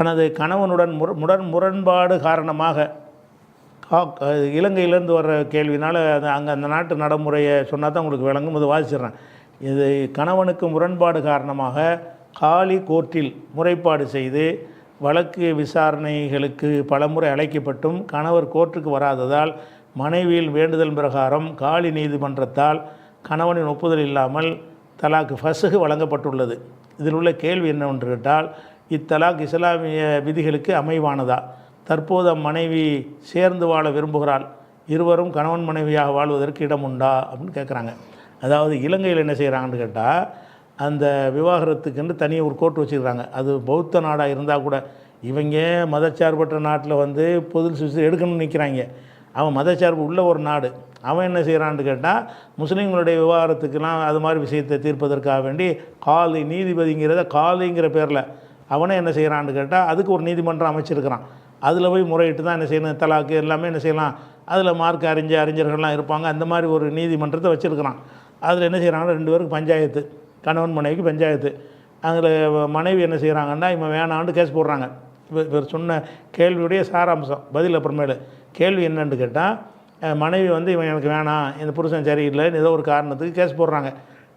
தனது கணவனுடன் முர முடன் முரண்பாடு காரணமாக இலங்கையிலேருந்து வர்ற கேள்வினால் அது அங்கே அந்த நாட்டு நடைமுறையை சொன்னால் தான் உங்களுக்கு விளங்கும். இது வாசிச்சிடுறேன். இது கணவனுக்கு முரண்பாடு காரணமாக காலி கோர்ட்டில் முறைப்பாடு செய்து வழக்கு விசாரணைகளுக்கு பலமுறை அழைக்கப்பட்டும் கணவர் கோர்ட்டுக்கு வராததால் மனைவியில் வேண்டுதல் பிரகாரம் காலி நீதிமன்றத்தால் கணவனின் ஒப்புதல் இல்லாமல் தலாக்கு ஃபசுகு வழங்கப்பட்டுள்ளது. இதில் உள்ள கேள்வி என்னவென்று கேட்டால் இத்தலாக் இஸ்லாமிய விதிகளுக்கு அமைவானதா? தற்போது அம்மனைவி சேர்ந்து வாழ விரும்புகிறாள். இருவரும் கணவன் மனைவியாக வாழ்வதற்கு இடம் உண்டா அப்படின்னு கேட்குறாங்க அதாவது இலங்கையில் என்ன செய்கிறாங்கன்னு கேட்டால் அந்த விவாகரத்துக்குன்னு தனியாக ஒரு கோர்ட் வச்சுருக்காங்க அது பௌத்த நாடாக இருந்தால் கூட இவங்க மதச்சார்பற்ற நாட்டில் வந்து பொது சுவிசு எடுக்கணும்னு நிற்கிறாங்க அவன் மதச்சார்பு உள்ள ஒரு நாடு. அவன் என்ன செய்கிறான்னு கேட்டால் முஸ்லீம்களுடைய விவகாரத்துக்கெல்லாம் அது மாதிரி விஷயத்தை தீர்ப்பதற்காக வேண்டி காலி நீதிபதிங்கிறத காலிங்கிற பேரில் அவனே என்ன செய்கிறான்னு கேட்டால் அதுக்கு ஒரு நீதிமன்றம் அமைச்சிருக்கிறான். அதில் போய் முறையிட்டு தான் என்ன செய்யணும் தலாக்கு எல்லாமே என்ன செய்யலாம். அதில் மார்க் அறிஞ்ச அறிஞர்கள்லாம் இருப்பாங்க. அந்த மாதிரி ஒரு நீதிமன்றத்தை வச்சுருக்கிறான். அதில் என்ன செய்கிறாங்கன்னா ரெண்டு பேருக்கு பஞ்சாயத்து கணவன் மனைவிக்கு பஞ்சாயத்து. அதில் மனைவி என்ன செய்கிறாங்கன்னா இவன் வேணான்னு கேஸ் போடுறாங்க. இவர் இவர் சொன்ன கேள்வியுடைய சாராம்சம் பதில் அப்புறமேலு. கேள்வி என்னன்னு கேட்டால் மனைவி வந்து இவன் எனக்கு வேணாம் இந்த புருஷன் சரியில்லைன்னு ஏதோ ஒரு காரணத்துக்கு கேஸ் போடுறாங்க.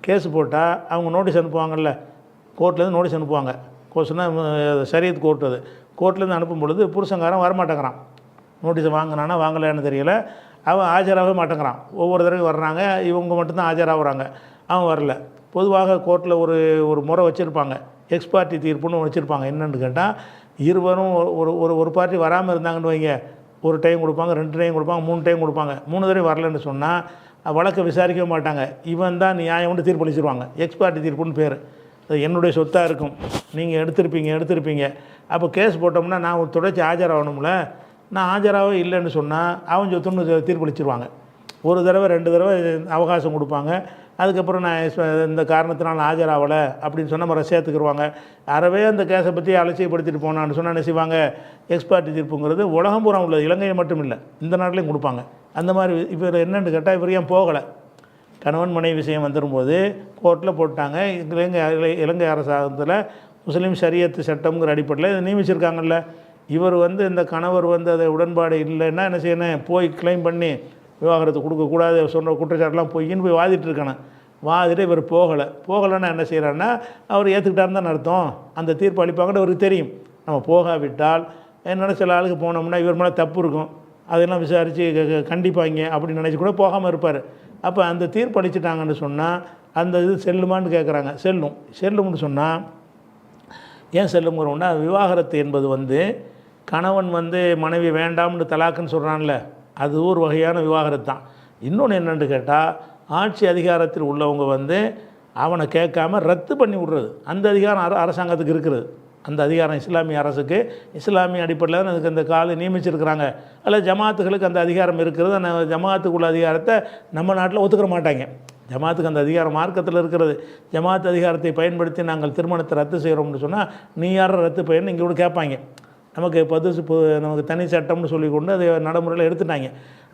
கேஸ் போட்டால் அவங்க நோட்டீஸ் அனுப்புவாங்கல்ல கோர்ட்லேருந்து நோட்டீஸ் அனுப்புவாங்க. கோர்ஸ்னா சரியத் கோர்ட் அது. கோர்ட்லேருந்து அனுப்பும் பொழுது புருஷங்காரன் வரமாட்டேங்கிறான். நோட்டீஸ் வாங்கினானா வாங்கலைன்னு தெரியல. அவன் ஆஜராகவே மாட்டேங்கிறான். ஒவ்வொரு தடவையும் வர்றாங்க இவங்க மட்டும்தான் ஆஜராகிறாங்க. அவன் வரல. பொதுவாக கோர்ட்டில் ஒரு ஒரு முறை வச்சுருப்பாங்க. எக்ஸ்பார்ட்டி தீர்ப்புன்னு வச்சுருப்பாங்க. என்னென்னு கேட்டால் இருவரும் ஒரு- ஒரு ஒரு ஒரு பார்ட்டி வராமல் இருந்தாங்கன்னு வைங்க. ஒரு டைம் கொடுப்பாங்க ரெண்டு டைம் கொடுப்பாங்க மூணு டைம் கொடுப்பாங்க. மூணு தடவை வரலன்னு சொன்னால் வழக்கை விசாரிக்கவே மாட்டாங்க. இவன் தான் நியாயம்னு தீர்ப்பளிச்சிருவாங்க. எக்ஸ்பார்ட்டி தீர்ப்புன்னு பேர். அது என்னுடைய சொத்தாக இருக்கும். நீங்கள் எடுத்திருப்பீங்க எடுத்திருப்பீங்க. அப்போ கேஸ் போட்டோம்னா நான் தொடர்ச்சி ஆஜராகணும்ல? நான் ஆஜராகவே இல்லைன்னு சொன்னால் அவன் சொத்துன்னு தீர்ப்பளிச்சிருவாங்க. ஒரு தடவை ரெண்டு தடவை அவகாசம் கொடுப்பாங்க. அதுக்கப்புறம் நான் இந்த காரணத்தினால் ஆஜராகலை அப்படின்னு சொன்னால் மறு சேர்த்துக்கிடுவாங்க அறவே அந்த கேஸை பற்றி அலட்சியப்படுத்திட்டு போனான்னு சொன்னால் என்ன செய்வாங்க? எக்ஸ்பார்ட்டி தீர்ப்புங்கிறது உலகம் பூரா உள்ளது. இலங்கையில் மட்டும் இல்லை இந்த நாட்டிலையும் கொடுப்பாங்க. அந்த மாதிரி இவர் என்னென்னு கேட்டால் இவர் ஏன் போகலை? கணவன் மனைவி விஷயம் வந்துடும்போது கோர்ட்டில் போட்டாங்க. இலங்கை இலங்கை அரசாங்கத்தில் முஸ்லீம் சரியத்து சட்டம்ங்கிற அடிப்படையில் இதை நியமிச்சிருக்காங்கல்ல. இவர் வந்து இந்த கணவர் வந்து அதை உடன்பாடு இல்லைன்னா என்ன செய்யணும்? போய் க்ளைம் பண்ணி விவாகரத்து கொடுக்கக்கூடாது சொன்ன குற்றச்சாட்டுலாம் பொய்ன்னு போய் வாதிட்டு இருக்கானே வாதிட்டு இவர் போகலை. போகலைன்னா என்ன செய்கிறாருன்னா அவர் ஏற்றுக்கிட்டாருன்னு தான் அர்த்தம். அந்த தீர்ப்பு அளிப்பாங்கன்னு அவருக்கு தெரியும். நம்ம போகாவிட்டால் என்னென்ன சில ஆளுக்கு போனோம்னா இவர் மேலே தப்பு இருக்கும். அதெல்லாம் விசாரித்து கண்டிப்பாங்க அப்படின்னு நினச்சி கூட போகாமல் இருப்பார். அப்போ அந்த தீர்ப்பு அளிச்சிட்டாங்கன்னு சொன்னால் அந்த இது செல்லுமான்னு கேட்குறாங்க செல்லும். செல்லும்னு சொன்னால் ஏன் செல்லுங்கிறோம்னா விவாகரத்து என்பது வந்து கணவன் வந்து மனைவி வேண்டாம்னு தலாக்குன்னு சொல்கிறான்ல அது ஒரு வகையான விவாகரத்து தான். இன்னொன்று என்னென்னு கேட்டால் ஆட்சி அதிகாரத்தில் உள்ளவங்க வந்து அவனை கேட்காம ரத்து பண்ணி விட்றது. அந்த அதிகாரம் அரசாங்கத்துக்கு இருக்கிறது. அந்த அதிகாரம் இஸ்லாமிய அரசுக்கு இஸ்லாமிய அடிப்படையில் தான் அதுக்கு அந்த காலை நியமிச்சிருக்கிறாங்க. அதில் ஜமாத்துகளுக்கு அந்த அதிகாரம் இருக்கிறது அந்த ஜமாத்துக்குள்ள அதிகாரத்தை நம்ம நாட்டில் ஒத்துக்கிற மாட்டாங்க. ஜமாத்துக்கு அந்த அதிகாரம் மார்க்கத்தில் இருக்கிறது. ஜமாத் அதிகாரத்தை பயன்படுத்தி நாங்கள் திருமணத்தை ரத்து செய்கிறோம்னு சொன்னால் நீ யாரை ரத்து பயன் இங்கே கூட கேட்பாங்க நமக்கு பது நமக்கு தனி சட்டம்னு சொல்லி கொண்டு அதை நடைமுறையில் எடுத்துட்டாங்க.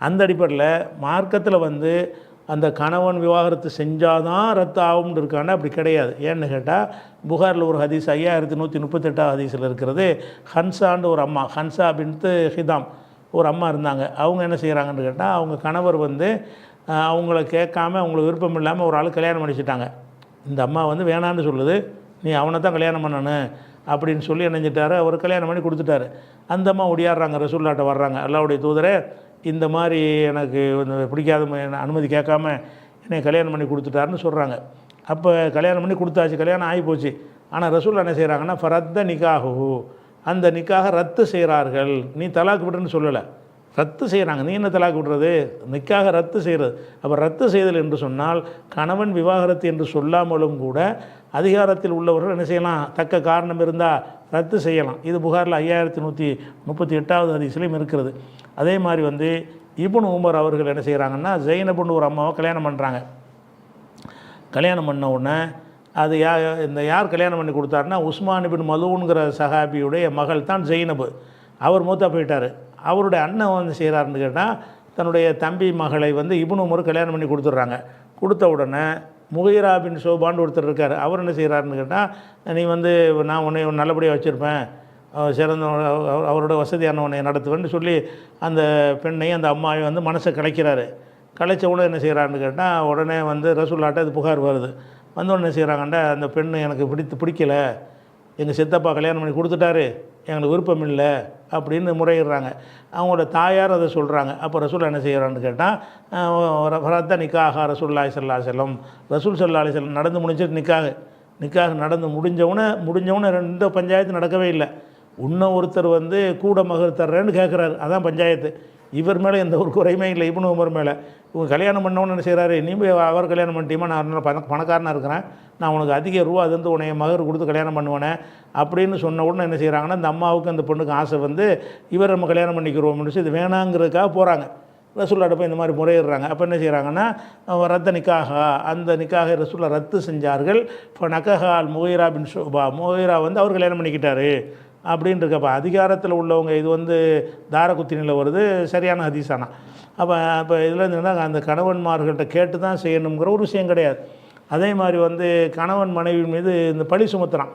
அந்த அடிப்படையில் மார்க்கத்தில் வந்து அந்த கணவன் விவாகரத்து செஞ்சால் தான் ரத்து ஆகும்னு இருக்கான அப்படி கிடையாது. ஏன்னு கேட்டால் புகாரில் ஒரு ஹதீஸ் ஐயாயிரத்தி நூற்றி முப்பத்தெட்டாவது ஹதீஸில் இருக்கிறது ஹன்சான்னு ஒரு அம்மா ஹன்சா அப்படின்ட்டு ஹிதாம் ஒரு அம்மா இருந்தாங்க. அவங்க என்ன செய்கிறாங்கன்னு கேட்டால் அவங்க கணவர் வந்து அவங்கள கேட்காம அவங்களுக்கு விருப்பம் இல்லாமல் ஒரு ஆள் கல்யாணம் பண்ணிச்சிட்டாங்க. இந்த அம்மா வந்து வேணான்னு சொல்லுது. நீ அவனை தான் கல்யாணம் பண்ணணும் அப்படின்னு சொல்லி நினைஞ்சிட்டாரு அவர் கல்யாணம் பண்ணி கொடுத்துட்டாரு. அந்த அம்மா ஒடியாடுறாங்க ரசூல்லாட்ட வர்றாங்க. அல்லாவுடைய தூதரே இந்த மாதிரி எனக்கு வந்து பிடிக்காத அனுமதி கேட்காம என்னை கல்யாணம் பண்ணி கொடுத்துட்டாருன்னு சொல்கிறாங்க அப்போ கல்யாணம் பண்ணி கொடுத்தாச்சு கல்யாணம் ஆகி போச்சு. ஆனால் ரசூல் என்ன செய்கிறாங்கன்னா ஃபரத்த நிக்காஹு அந்த நிக்காக ரத்து செய்கிறார்கள் நீ தலாக்கு விடுன்னு சொல்லலை. ரத்து செய்கிறாங்க. நீ என்ன தலாக்கு விடுறது? நிக்காக ரத்து செய்கிறது. அப்போ ரத்து செய்தல் என்று சொன்னால் கணவன் விவாகரத்து என்று சொல்லாமலும் கூட அதிகாரத்தில் உள்ளவர்கள் என்ன செய்யலாம்? தக்க காரணம் இருந்தால் ரத்து செய்யலாம். இது புகாரில் ஐயாயிரத்தி நூற்றி முப்பத்தி எட்டாவது அதிசலையும் இருக்கிறது. அதே மாதிரி வந்து இபுன் உமர் அவர்கள் என்ன செய்கிறாங்கன்னா ஜெயினபுன்னு ஒரு அம்மாவை கல்யாணம் பண்ணுறாங்க கல்யாணம் பண்ண உடனே அது யா இந்த யார் கல்யாணம் பண்ணி கொடுத்தாருன்னா உஸ்மான் பின் மதுவுங்கிற சஹாபியுடைய மகள் தான் ஜெயினபு. அவர் மூத்தா போயிட்டார். அவருடைய அண்ணன் வந்து செய்கிறாருன்னு கேட்டால் தன்னுடைய தம்பி மகளை வந்து இபுன் உமர் கல்யாணம் பண்ணி கொடுத்துட்றாங்க. கொடுத்த உடனே முகைரா பின் சோபான்னு ஒருத்தர் இருக்கார். அவர் என்ன செய்கிறாருன்னு கேட்டால் நீ வந்து நான் உன்னை நல்லபடியாக வச்சுருப்பேன். சிறந்த அவர் அவரோட உன்னை நடத்துவேன்னு சொல்லி அந்த பெண்ணையும் அந்த அம்மாவையும் வந்து மனசை கலைக்கிறாரு. கலைச்ச உடனே என்ன செய்கிறான்னு கேட்டால் உடனே வந்து ரசூல்லாட்ட அது புகார் வருது. வந்து உடனே என்ன செய்கிறாங்கண்டா அந்த பெண் எனக்கு பிடித்து பிடிக்கல. எங்கள் சித்தப்பா கல்யாணம் பண்ணி கொடுத்துட்டாரு எங்களுக்கு விருப்பம் இல்லை அப்படின்னு முறையிடுறாங்க. அவங்களோட தாயார் அதை சொல்கிறாங்க அப்போ ரசூல் என்ன செய்கிறான்னு கேட்டால் ரத்த நிக்காக ரசூல்லாய் சல்லா செல்லம் ரசூல் சல்லா அலி செல்லம் நடந்து முடிஞ்சிட்டு நிற்காக நிக்காக நடந்து முடிஞ்சவுடனே முடிஞ்சவுடனே ரெண்டு பஞ்சாயத்து நடக்கவே இல்லை. இன்னும் ஒருத்தர் வந்து கூட மகர் தர்றேன்னு கேட்குறாரு அதான் பஞ்சாயத்து. இவர் மேலே எந்த ஒரு குறையுமே இல்லை இப்னு உமர் மேலே. இவங்க கல்யாணம் பண்ணவொன்னு என்ன செய்கிறாரு நீ போய் அவர் கல்யாணம் பண்ணிட்டீமா நான் பண பணக்காரனாக இருக்கிறேன். நான் உனக்கு அதிக ரூபா அது வந்து உனைய மகர் கொடுத்து கல்யாணம் பண்ணுவேனே அப்படின்னு சொன்ன உடனே என்ன செய்கிறாங்கன்னா இந்த அம்மாவுக்கு அந்த பொண்ணுக்கு ஆசை வந்து இவர் நம்ம கல்யாணம் பண்ணிக்கிறோம்னு சொல்லி இது வேணாங்கிறதுக்காக போகிறாங்க ரசூல்லாட்ட போய் இந்த மாதிரி முறையிடுறாங்க. அப்போ என்ன செய்கிறாங்கன்னா ரத்த நிக்காக அந்த நிக்காக ரசூல்லா ரத்து செஞ்சார்கள். இப்போ நக்கஹால் முகைரா பின் ஷோபா. முகைரா வந்து அவர் கல்யாணம் பண்ணிக்கிட்டாரு. அப்படின்னு இருக்கப்ப அதிகாரத்தில் உள்ளவங்க இது வந்து தாரகுத்தினில் வருது சரியான ஹதீஸானா. அப்போ அப்போ இதில் இருந்துன்னா அந்த கணவன்மார்கள்ட்ட கேட்டு தான் செய்யணுங்கிற ஒரு விஷயம் கிடையாது. அதே மாதிரி வந்து கணவன் மனைவி மீது இந்த பழி சுமத்துறான்.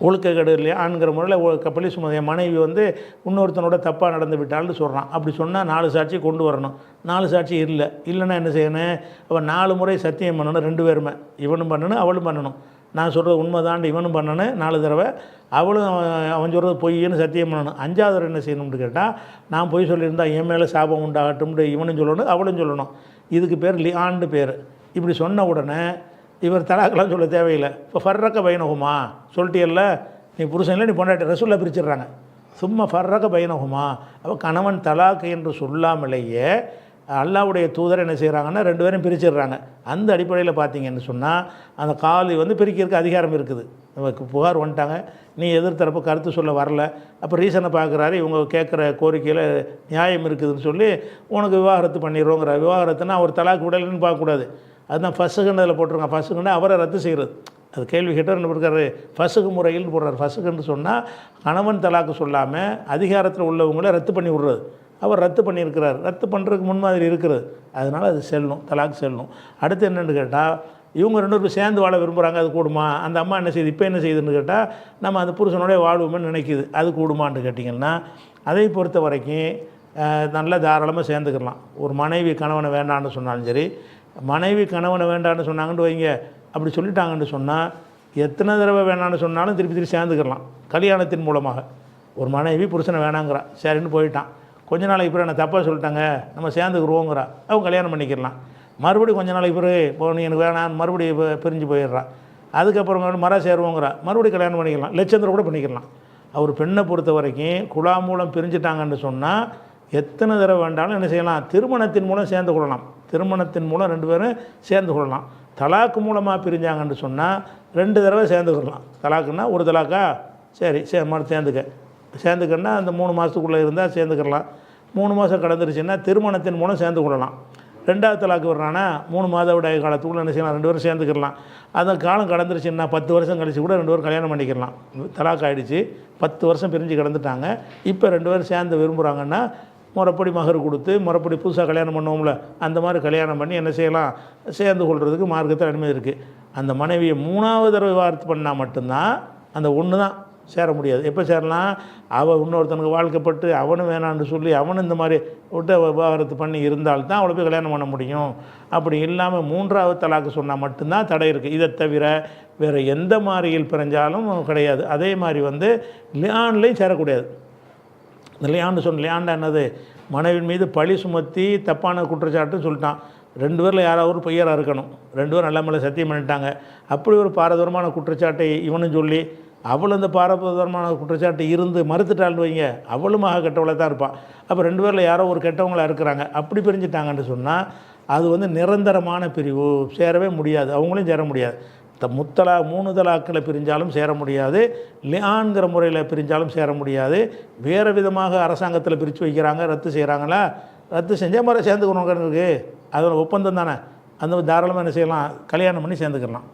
ஒழுக்கக்கேடு இல்லையா? ஆண்கிற முறையில் பழி சுமதி என் மனைவி வந்து இன்னொருத்தனோட தப்பாக நடந்து விட்டாள்னு சொல்கிறான் அப்படி சொன்னால் நாலு சாட்சி கொண்டு வரணும். நாலு சாட்சி இல்லை. இல்லைன்னா என்ன செய்யணும்? அவன் நாலு முறை சத்தியம் பண்ணணும் ரெண்டு பேருமே. இவனும் பண்ணணும் அவளும் பண்ணணும். நான் சொல்கிறது உண்மை தாண்டி இவனும் பண்ணணும் நாலு தடவை. அவளும் அவன் அவன் சொல்கிறது பொய்ன்னு சத்தியம் பண்ணணும் அஞ்சாவது தடவை என்ன செய்யணும்னு கேட்டால் நான் பொய் சொல்லியிருந்தா என் மேலே சாபம் உண்டாகட்டும்னு இவனும் சொல்லணும் அவளும் சொல்லணும். இதுக்கு பேர் லியாண்டு பேர். இப்படி சொன்ன உடனே இவர் தலாக்கெல்லாம் சொல்ல தேவையில்லை. இப்போ ஃபர்ரக்க பைனகுமா சொல்லிட்டியல்ல. நீ புருஷனில் நீ பொண்டாட்டி. ரசூலில் பிரிச்சிடுறாங்க. சும்மா ஃபர்ரக்க பையனகுமா அப்போ கணவன் தலாக்கு என்று சொல்லாமலேயே அல்லாவுடைய தூதர் என்ன செய்கிறாங்கன்னா ரெண்டு பேரும் பிரிச்சிடுறாங்க. அந்த அடிப்படையில் பார்த்தீங்கன்னு சொன்னால் அந்த காலி வந்து பிரிக்கிறதுக்கு அதிகாரம் இருக்குது. நமக்கு புகார் வந்துட்டாங்க. நீ எதிர்த்தரப்பு கருத்து சொல்ல வரல. அப்போ ரீசனை பார்க்குறாரு இவங்க கேட்குற கோரிக்கையில் நியாயம் இருக்குதுன்னு சொல்லி உனக்கு விவாகரத்து பண்ணிடுறோங்கிற விவாகரத்துனா அவர் தலாக்கு விடலைன்னு பார்க்கக்கூடாது அதுதான் ஃபஸ்ட்டுக்குன்னு அதில் போட்டிருக்காங்க. ஃபஸ்ட்டுக்குன்னா அவரை ரத்து செய்கிறது அது கேள்வி கேட்டார் என்ன இருக்காரு ஃபசுகு முறையில் போடுறாரு. ஃபசுகுன்னு சொன்னால் கணவன் தலாக்கு சொல்லாமல் அதிகாரத்தில் உள்ளவங்கள ரத்து பண்ணி விடுறது. அவர் ரத்து பண்ணியிருக்கிறார். ரத்து பண்ணுறதுக்கு முன்மாதிரி இருக்கிறது அதனால் அது செல்லும் தலாக் செல்லும். அடுத்து என்னென்னு கேட்டால் இவங்க ரெண்டு பேரும் சேர்ந்து வாழ விரும்புகிறாங்க அது கூடுமா? அந்த அம்மா என்ன செய்யுது இப்போ என்ன செய்யுதுன்னு கேட்டால் நம்ம அந்த புருஷனோடய வாழ்வோம்னு நினைக்கிது. அது கூடுமான்னு கேட்டிங்கன்னா அதை பொறுத்த வரைக்கும் நல்லா தாராளமாக சேர்ந்துக்கலாம். ஒரு மனைவி கணவனை வேண்டான்னு சொன்னாலும் சரி மனைவி கணவனை வேண்டான்னு சொன்னாங்கன்னு வைங்க. அப்படி சொல்லிட்டாங்கன்னு சொன்னால் எத்தனை தடவை வேணான்னு சொன்னாலும் திருப்பி திருப்பி சேர்ந்துக்கலாம். கல்யாணத்தின் மூலமாக. ஒரு மனைவி புருஷனை வேணாங்கிறா. சரின்னு போயிட்டான். கொஞ்ச நாளைக்கு பிறகு என்ன தப்பாக சொல்லிட்டாங்க நம்ம சேர்ந்துக்குருவோங்கிறா. அவங்க கல்யாணம் பண்ணிக்கிறலாம். மறுபடியும் கொஞ்ச நாளைக்கு பிறகு இப்போ நீ எனக்கு வேணாம் மறுபடியும் பிரிஞ்சு போயிடுறான் அதுக்கப்புறம் மர சேருவோங்கிறா. மறுபடியும் கல்யாணம் பண்ணிக்கலாம். லட்சத்தில் கூட பண்ணிக்கலாம். அவர் பெண்ணை பொறுத்த வரைக்கும் குழா மூலம் பிரிஞ்சிட்டாங்கன்னு சொன்னால் எத்தனை தடவை வேண்டாலும் என்ன செய்யலாம் திருமணத்தின் மூலம் சேர்ந்து கொள்ளலாம். திருமணத்தின் மூலம் ரெண்டு பேரும் சேர்ந்து கொள்ளலாம். தலாக்கு மூலமாக பிரிஞ்சாங்கன்னு சொன்னால் ரெண்டு தடவை சேர்ந்து கொள்ளலாம் தலாக்குன்னா ஒரு தலாக்கா? சரி சே மறு சேர்ந்துக்க. சேர்ந்துக்கன்னா அந்த மூணு மாதத்துக்குள்ளே இருந்தால் சேர்ந்துக்கலாம் மூணு மாதம் கடந்துருச்சுன்னா திருமணத்தின் மூலம் சேர்ந்து கொள்ளலாம் ரெண்டாவது தலாக்கு வர்றானா மூணு மாத விடாய காலத்துக்குள்ளே என்ன செய்யலாம்? ரெண்டு பேரும் சேர்ந்துக்கலாம் அந்த காலம் கடந்துருச்சுன்னா பத்து வருஷம் கழிச்சு கூட ரெண்டு பேரும் கல்யாணம் பண்ணிக்கலாம் தலாக் ஆகிடுச்சு பத்து வருஷம் பிரிஞ்சு கிடந்துட்டாங்க. இப்போ ரெண்டு பேரும் சேர்ந்து விரும்புகிறாங்கன்னா முறைப்படி மகர் கொடுத்து முறைப்படி புதுசாக கல்யாணம் பண்ணுவோம்ல அந்த மாதிரி கல்யாணம் பண்ணி என்ன செய்யலாம்? சேர்ந்து கொள்கிறதுக்கு மார்க்கத்தில் அனுமதி இருக்குது அந்த மனைவியை மூணாவது தடவை வார்த்தை பண்ணால் மட்டும்தான் அந்த ஒன்று தான் சேர முடியாது. எப்போ சேரலாம்? அவள் இன்னொருத்தனுக்கு வாழ்க்கைப்பட்டு அவனும் வேணான்னு சொல்லி அவனும் இந்த மாதிரி விட்டு விவாகரத்து பண்ணி இருந்தால்தான் அவளை போய் கல்யாணம் பண்ண முடியும். அப்படி இல்லாமல் மூன்றாவது தலாக்கு சொன்னால் மட்டும்தான் தடை இருக்குது இதை தவிர வேறு எந்த மாதிரியில் பிறஞ்சாலும் கிடையாது. அதே மாதிரி வந்து லியான்லேயும் சேரக்கூடாது. இந்த லியாண்டு சொன்ன லியாண்டா என்னது? மனைவின் மீது பழி சுமத்தி தப்பான குற்றச்சாட்டுன்னு சொல்லிட்டான். ரெண்டு பேரில் யாராவது ஒரு பொய்யராக இருக்கணும். ரெண்டு பேரும் நல்ல மேலே சத்தியம் பண்ணிட்டாங்க. அப்படி ஒரு பாரதூரமான குற்றச்சாட்டை இவனும் சொல்லி அவள் அந்த பாரபதமான குற்றச்சாட்டு இருந்து மறுத்துட்டாள்னு வைங்க. அவளும் கெட்டவளை கெட்டவளாக தான் இருப்பான் அப்போ ரெண்டு பேரில் யாரோ ஒரு கெட்டவங்களாக இருக்கிறாங்க அப்படி பிரிஞ்சுட்டாங்கன்னு சொன்னால் அது வந்து நிரந்தரமான பிரிவு. சேரவே முடியாது. அவங்களையும் சேர முடியாது. த முத்தலா மூணு தலாக்களை பிரிஞ்சாலும் சேர முடியாது. லியான்கிற முறையில் பிரிஞ்சாலும் சேர முடியாது. வேறு விதமாக அரசாங்கத்தில் பிரித்து வைக்கிறாங்க. ரத்து செய்கிறாங்களா ரத்து செஞ்சால் மாதிரி சேர்ந்துக்கணுங்கிறது அதோட ஒப்பந்தம் தானே. அந்த தாராளமாக என்ன செய்யலாம்? கல்யாணம் பண்ணி சேர்ந்துக்கலாம்